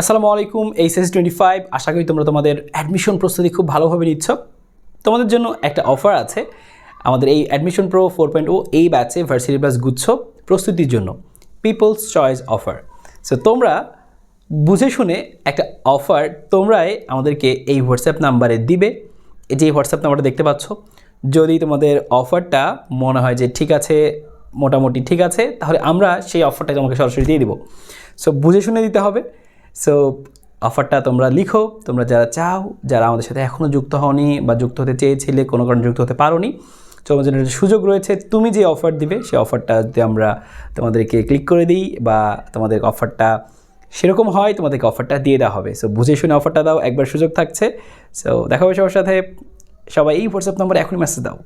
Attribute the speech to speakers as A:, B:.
A: আসসালামু আলাইকুম HS twenty five আশা করি তোমরা তোমাদের অ্যাডমিশন প্রস্তুতি খুব ভালোভাবে নিচ্ছ। তোমাদের জন্য একটা অফার আছে, আমাদের এই অ্যাডমিশন প্রো ফোর পয়েন্ট ও এই ব্যাচে ভার্সিটি প্লাস গুচ্ছ প্রস্তুতির জন্য। পিপলস চয়েস অফার সো তোমরা বুঝে শুনে একটা অফার তোমরাই আমাদেরকে এই হোয়াটসঅ্যাপ নাম্বারে দিবে। এই যে হোয়াটসঅ্যাপ নাম্বারটা দেখতে পাচ্ছ, যদি তোমাদের অফারটা মনে হয় যে ঠিক আছে, মোটামুটি ঠিক আছে, তাহলে আমরা সেই অফারটা তোমাকে সরাসরি দিয়ে দিব। সো বুঝে শুনে দিতে হবে। সো অফারটা তোমরা লিখো, তোমরা যারা চাও, যারা আমাদের সাথে এখনও যুক্ত হওনি বা যুক্ত হতে চেয়েছিলে, কোনো কারণে যুক্ত হতে পারোনি তোমার জন্য সুযোগ রয়েছে, তুমি যে অফার দিবে সেই অফারটা যদি আমরা তোমাদেরকে ক্লিক করে দিই বা তোমাদের অফারটা সেরকম হয়, তোমাদেরকে অফারটা দিয়ে দেওয়া হবে। সো বুঝে শুনে অফারটা দাও, একবার সুযোগ থাকছে। সো দেখা হবে সবার সাথে। সবাই এই হোয়াটসঅ্যাপ নম্বরে এখনই মেসেজ দাও।